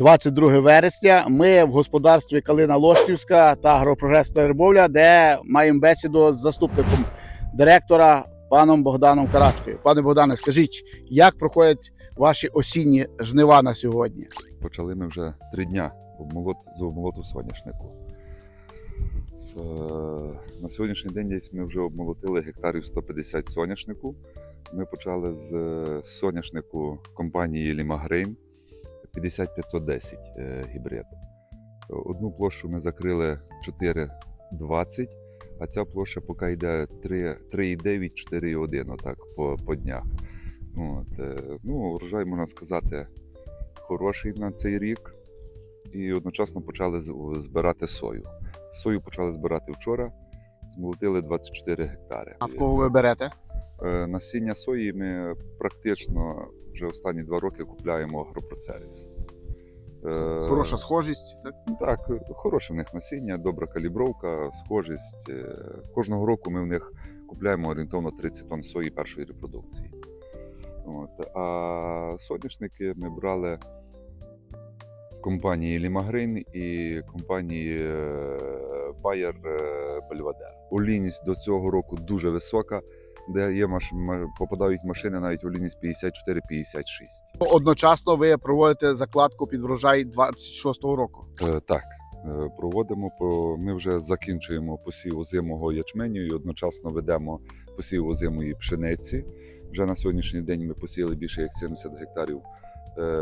22 вересня. Ми в господарстві Калина Лошківська та агропрогрес та рибовля, де маємо бесіду з заступником директора паном Богданом Карачкою. Пане Богдане, скажіть, як проходять ваші осінні жнива на сьогодні? Почали ми вже три дня з обмолоту соняшнику. Е, на сьогоднішній день ми вже обмолотили гектарів 150 соняшнику. Ми почали з е, соняшнику компанії Лімагрейн 50510 е, гібрид. Одну площу ми закрили 4,20, а ця площа поки йде 3,9, 4,1 отак по, по днях. От, е, ну, урожай, можна сказати, хороший на цей рік. І одночасно почали збирати сою. Сою почали збирати вчора, змолотили 24 гектари. А в кого ви берете? Е, Насіння сої ми практично вже останні два роки купляємо агропросервіс. Е, Хороша схожість. так? Так, хороше в них насіння, добра калібровка, схожість. Е, Кожного року ми в них купляємо орієнтовно 30 тонн сої першої репродукції. От. А соняшники ми брали компанії Лімагрейн і компанії е, Bayer е, Belvedere. Олійність до цього року дуже висока, де є маш... попадають машини навіть олійність 54-56. Одночасно ви проводите закладку під врожай 26-го року. Е, Так, е, проводимо. Ми вже закінчуємо посів озимого ячменю і одночасно ведемо посів озимої пшениці. Вже на сьогоднішній день ми посіяли більше як 70 гектарів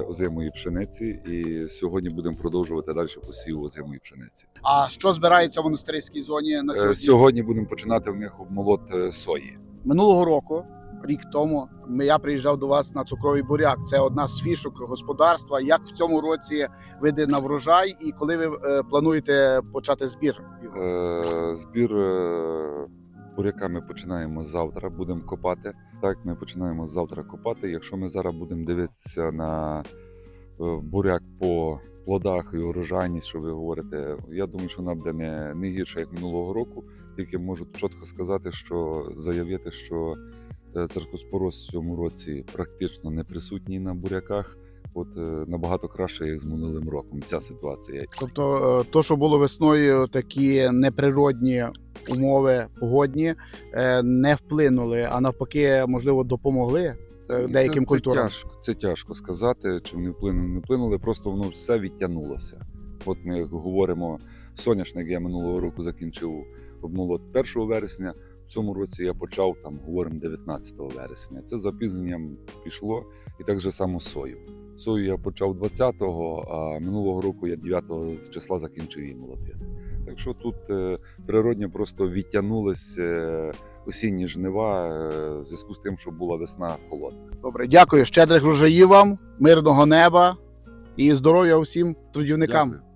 озимої пшениці, і сьогодні будемо продовжувати далі посів озимої пшениці. А що збирається в монастирській зоні на Е, сьогодні? Сьогодні будемо починати в них обмолот е, сої. Минулого року, рік тому, я приїжджав до вас на цукровий буряк. Це одна з фішок господарства. Як в цьому році вийде на врожай, і коли ви е, плануєте почати збір? Е, Збір е, буряка ми починаємо завтра, будемо копати. Так, ми починаємо завтра копати. Якщо ми зараз будемо дивитися на е, буряк по плодах і урожайність, що ви говорите, я думаю, що вона буде не, не гірша, як минулого року. Тільки можу чітко сказати, що заявити, що е, в цьому році практично не присутній на буряках. От е, набагато краще, як з минулим роком, ця ситуація. Тобто, е, то, що було весною, такі неприродні умови погодні е, не вплинули, а навпаки, можливо, допомогли деяким це, культурам. Це тяжко, це тяжко сказати, чи вони вплинули, не вплинули, просто воно все відтягнулося. От ми говоримо, соняшник я минулого року закінчив обмолот 1 вересня. В цьому році я почав там, говоримо, 19 вересня. Це запізненням пішло, і так же само сою. Сою я почав 20-го, а минулого року я 9-го числа закінчив її молотити. Так що тут е, природньо просто відтягнулись е, осінні жнива е, в зв'язку з тим, що була весна холодна. Добре, дякую. Щедрих врожаїв вам, мирного неба і здоров'я усім трудівникам. Дякую.